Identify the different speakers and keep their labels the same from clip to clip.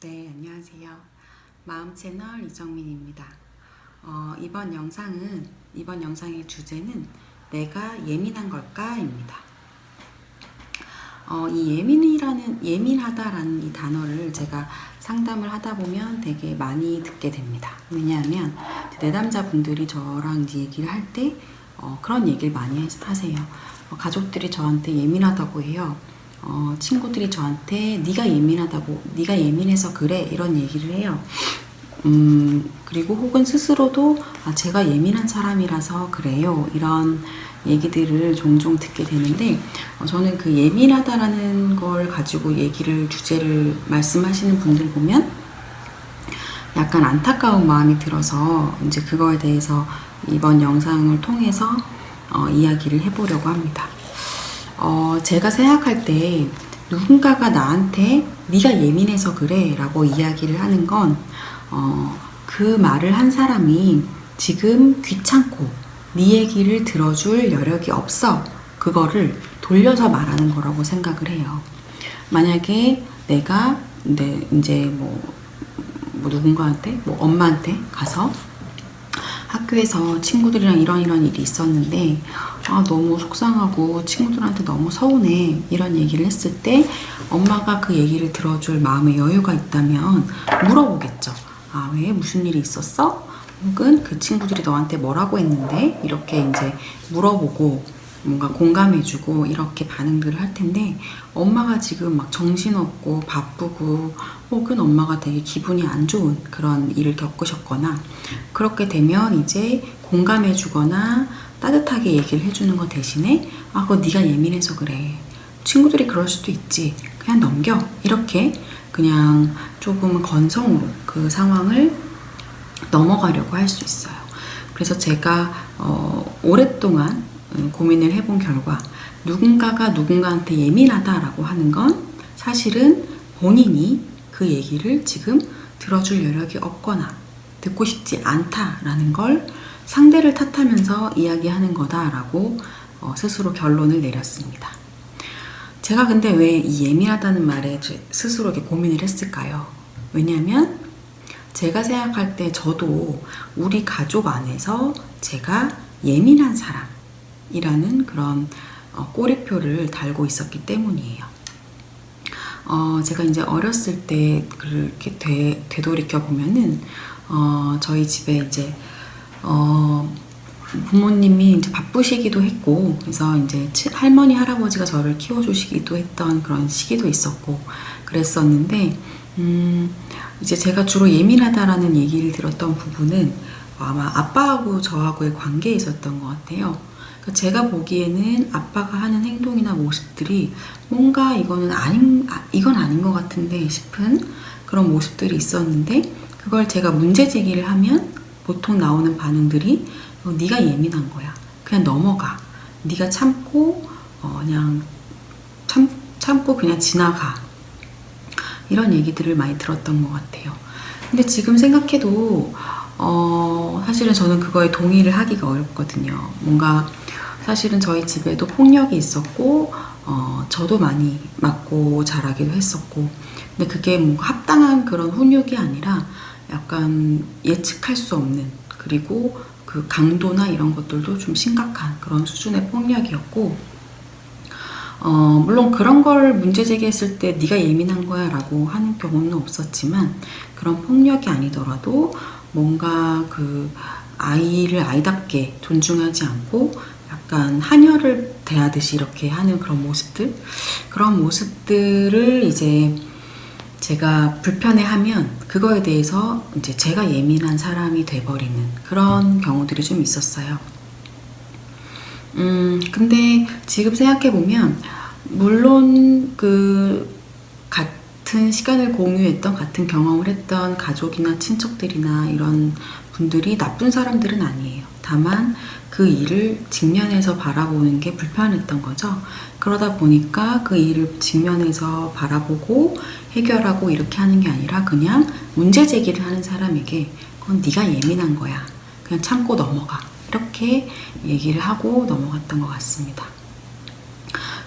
Speaker 1: 네, 안녕하세요. 마음 채널 이정민입니다. 어, 이번 영상은 이번 영상의 주제는 내가 예민한 걸까입니다. 어, 이 예민이라는 예민하다라는 이 단어를 제가 상담을 하다 보면 되게 많이 듣게 됩니다. 왜냐하면 내담자분들이 저랑 얘기를 할 때 어, 그런 얘기를 많이 하세요. 어, 가족들이 저한테 예민하다고 해요. 어, 친구들이 저한테 네가 예민하다고, 네가 예민해서 그래 이런 얘기를 해요. 음, 그리고 혹은 스스로도 아, 제가 예민한 사람이라서 그래요. 이런 얘기들을 종종 듣게 되는데, 어, 저는 그 예민하다라는 걸 가지고 얘기를, 주제를 말씀하시는 분들 보면 약간 안타까운 마음이 들어서 이제 그거에 대해서 이번 영상을 통해서 어, 이야기를 해보려고 합니다. 어, 제가 생각할 때 누군가가 나한테 네가 예민해서 그래 라고 이야기를 하는 건 어, 그 말을 한 사람이 지금 귀찮고 네 얘기를 들어줄 여력이 없어 그거를 돌려서 말하는 거라고 생각을 해요. 만약에 내가 네, 이제 뭐, 뭐 누군가한테 뭐 엄마한테 가서 학교에서 친구들이랑 이런 이런 일이 있었는데 아 너무 속상하고 친구들한테 너무 서운해 이런 얘기를 했을 때 엄마가 그 얘기를 들어줄 마음의 여유가 있다면 물어보겠죠. 아 왜 무슨 일이 있었어? 혹은 그 친구들이 너한테 뭐라고 했는데 이렇게 이제 물어보고 뭔가 공감해주고 이렇게 반응들을 할 텐데 엄마가 지금 막 정신없고 바쁘고 혹은 엄마가 되게 기분이 안 좋은 그런 일을 겪으셨거나 그렇게 되면 이제 공감해주거나 따뜻하게 얘기를 해주는 것 대신에 아 그거 네가 예민해서 그래. 친구들이 그럴 수도 있지. 그냥 넘겨. 이렇게 그냥 조금 건성으로 그 상황을 넘어가려고 할 수 있어요. 그래서 제가 어, 오랫동안 음, 고민을 해본 결과 누군가가 누군가한테 예민하다라고 하는 건 사실은 본인이 그 얘기를 지금 들어줄 여력이 없거나 듣고 싶지 않다라는 걸 상대를 탓하면서 이야기하는 거다라고 어, 스스로 결론을 내렸습니다. 제가 근데 왜 이 예민하다는 말에 제 스스로 이렇게 고민을 했을까요? 왜냐하면 제가 생각할 때 저도 우리 가족 안에서 제가 예민한 사람 이라는 그런 어, 꼬리표를 달고 있었기 때문이에요. 어, 제가 이제 어렸을 때 그렇게 되, 되돌이켜 보면은 어, 저희 집에 이제 어, 부모님이 이제 바쁘시기도 했고 그래서 이제 치- 할머니 할아버지가 저를 키워주시기도 했던 그런 시기도 있었고 그랬었는데 음, 이제 제가 주로 예민하다라는 얘기를 들었던 부분은 아마 아빠하고 저하고의 관계에 있었던 것 같아요. 제가 보기에는 아빠가 하는 행동이나 모습들이 뭔가 이거는 아닌 아, 이건 아닌 것 같은데 싶은 그런 모습들이 있었는데 그걸 제가 문제 제기를 하면 보통 나오는 반응들이 어, 네가 예민한 거야. 그냥 넘어가. 네가 참고 어, 그냥 참 참고 그냥 지나가. 이런 얘기들을 많이 들었던 것 같아요. 근데 지금 생각해도 어, 사실은 저는 그거에 동의를 하기가 어렵거든요. 뭔가 사실은 저희 집에도 폭력이 있었고 어, 저도 많이 맞고 자라기도 했었고 근데 그게 뭔가 합당한 그런 훈육이 아니라 약간 예측할 수 없는 그리고 그 강도나 이런 것들도 좀 심각한 그런 수준의 폭력이었고 어, 물론 그런 걸 문제 제기했을 때 네가 예민한 거야 라고 하는 경우는 없었지만 그런 폭력이 아니더라도 뭔가 그 아이를 아이답게 존중하지 않고 약간 하녀를 대하듯이 이렇게 하는 그런 모습들 그런 모습들을 이제 제가 불편해하면 그거에 대해서 이제 제가 예민한 사람이 돼버리는 그런 경우들이 좀 있었어요. 음, 근데 지금 생각해 보면, 물론 그 같은 시간을 공유했던, 같은 경험을 했던 가족이나 친척들이나 이런 분들이 나쁜 사람들은 아니에요. 다만 그 일을 직면해서 바라보는 게 불편했던 거죠. 그러다 보니까 그 일을 직면해서 바라보고 해결하고 이렇게 하는 게 아니라 그냥 문제 제기를 하는 사람에게 그건 네가 예민한 거야. 그냥 참고 넘어가. 이렇게 얘기를 하고 넘어갔던 것 같습니다.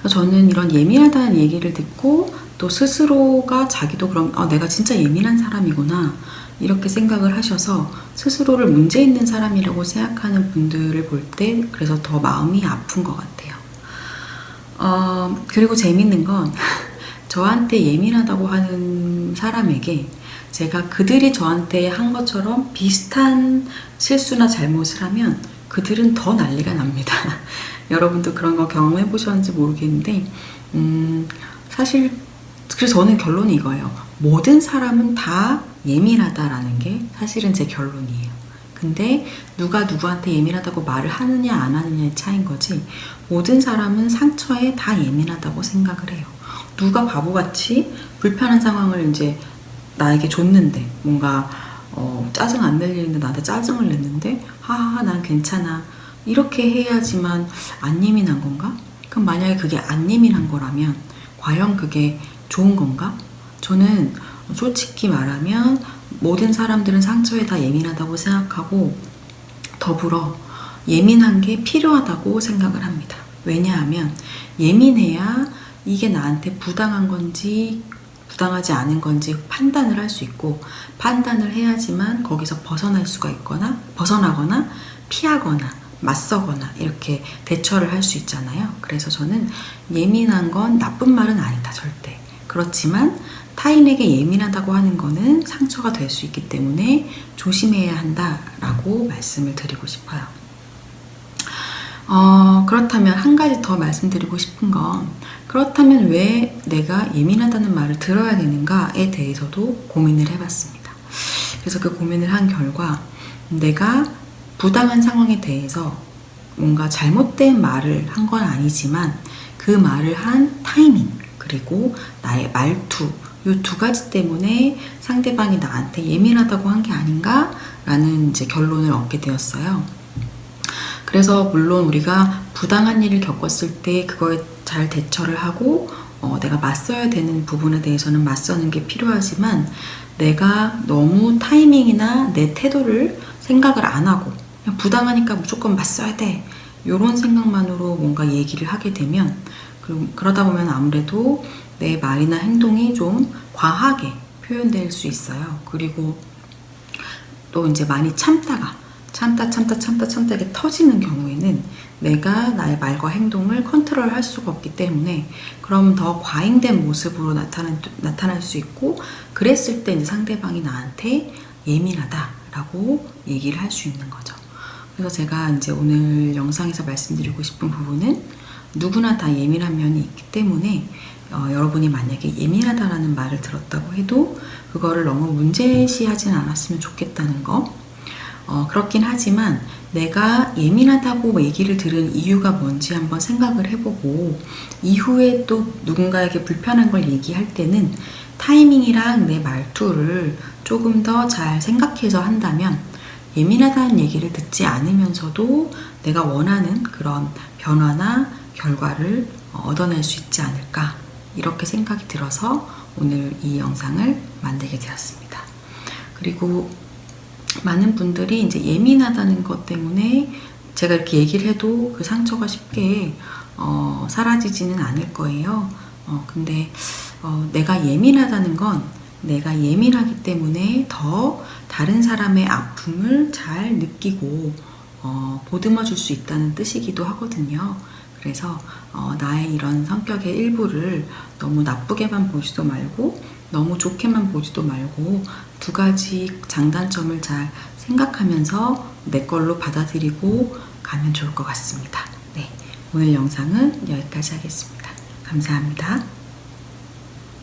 Speaker 1: 저는 이런 예민하다는 얘기를 듣고 또또 스스로가 자기도 그럼 아, 내가 진짜 예민한 사람이구나 이렇게 생각을 하셔서 스스로를 문제 있는 사람이라고 생각하는 분들을 볼 때 그래서 더 마음이 아픈 것 같아요. 어, 그리고 재밌는 건 저한테 예민하다고 하는 사람에게 제가 그들이 저한테 한 것처럼 비슷한 실수나 잘못을 하면 그들은 더 난리가 납니다. 여러분도 그런 거 경험해 보셨는지 모르겠는데, 음, 사실, 그래서 저는 결론이 이거예요. 모든 사람은 다 예민하다라는 게 사실은 제 결론이에요. 근데 누가 누구한테 예민하다고 말을 하느냐 안 하느냐의 차이인 거지 모든 사람은 상처에 다 예민하다고 생각을 해요. 누가 바보같이 불편한 상황을 이제 나에게 줬는데 뭔가 어, 짜증 안낼 일인데 나한테 짜증을 냈는데 하하 난 괜찮아 이렇게 해야지만 안 예민한 건가? 그럼 만약에 그게 안 예민한 거라면 과연 그게 좋은 건가? 저는 솔직히 말하면 모든 사람들은 상처에 다 예민하다고 생각하고 더불어 예민한 게 필요하다고 생각을 합니다. 왜냐하면 예민해야 이게 나한테 부당한 건지 부당하지 않은 건지 판단을 할 수 있고 판단을 해야지만 거기서 벗어날 수가 있거나 벗어나거나 피하거나 맞서거나 이렇게 대처를 할 수 있잖아요. 그래서 저는 예민한 건 나쁜 말은 아니다 절대. 그렇지만 타인에게 예민하다고 하는 거는 상처가 될 수 있기 때문에 조심해야 한다라고 말씀을 드리고 싶어요. 어, 그렇다면 한 가지 더 말씀드리고 싶은 건 그렇다면 왜 내가 예민하다는 말을 들어야 되는가에 대해서도 고민을 해봤습니다. 그래서 그 고민을 한 결과 내가 부당한 상황에 대해서 뭔가 잘못된 말을 한 건 아니지만 그 말을 한 타이밍 그리고 나의 말투 이 두 가지 때문에 상대방이 나한테 예민하다고 한 게 아닌가라는 이제 결론을 얻게 되었어요. 그래서 물론 우리가 부당한 일을 겪었을 때 그거에 잘 대처를 하고 어, 내가 맞서야 되는 부분에 대해서는 맞서는 게 필요하지만 내가 너무 타이밍이나 내 태도를 생각을 안 하고 부당하니까 무조건 맞서야 돼 이런 생각만으로 뭔가 얘기를 하게 되면 그, 그러다 보면 아무래도 내 말이나 행동이 좀 과하게 표현될 수 있어요. 그리고 또 이제 많이 참다가 참다 참다 참다 참다 이게 터지는 경우에는 내가 나의 말과 행동을 컨트롤 할 수가 없기 때문에 그럼 더 과잉된 모습으로 나타날, 나타날 수 있고 그랬을 때 이제 상대방이 나한테 예민하다라고 얘기를 할 수 있는 거죠. 그래서 제가 이제 오늘 영상에서 말씀드리고 싶은 부분은 누구나 다 예민한 면이 있기 때문에 어, 여러분이 만약에 예민하다라는 말을 들었다고 해도 그거를 너무 문제시하진 않았으면 좋겠다는 거. 어, 그렇긴 하지만 내가 예민하다고 얘기를 들은 이유가 뭔지 한번 생각을 해보고 이후에 또 누군가에게 불편한 걸 얘기할 때는 타이밍이랑 내 말투를 조금 더 잘 생각해서 한다면 예민하다는 얘기를 듣지 않으면서도 내가 원하는 그런 변화나 결과를 얻어낼 수 있지 않을까 이렇게 생각이 들어서 오늘 이 영상을 만들게 되었습니다. 그리고 많은 분들이 이제 예민하다는 것 때문에 제가 이렇게 얘기를 해도 그 상처가 쉽게 어, 사라지지는 않을 거예요. 어, 근데 어, 내가 예민하다는 건 내가 예민하기 때문에 더 다른 사람의 아픔을 잘 느끼고 어, 보듬어 줄 수 있다는 뜻이기도 하거든요. 그래서 어, 나의 이런 성격의 일부를 너무 나쁘게만 보지도 말고 너무 좋게만 보지도 말고 두 가지 장단점을 잘 생각하면서 내 걸로 받아들이고 가면 좋을 것 같습니다. 네, 오늘 영상은 여기까지 하겠습니다. 감사합니다.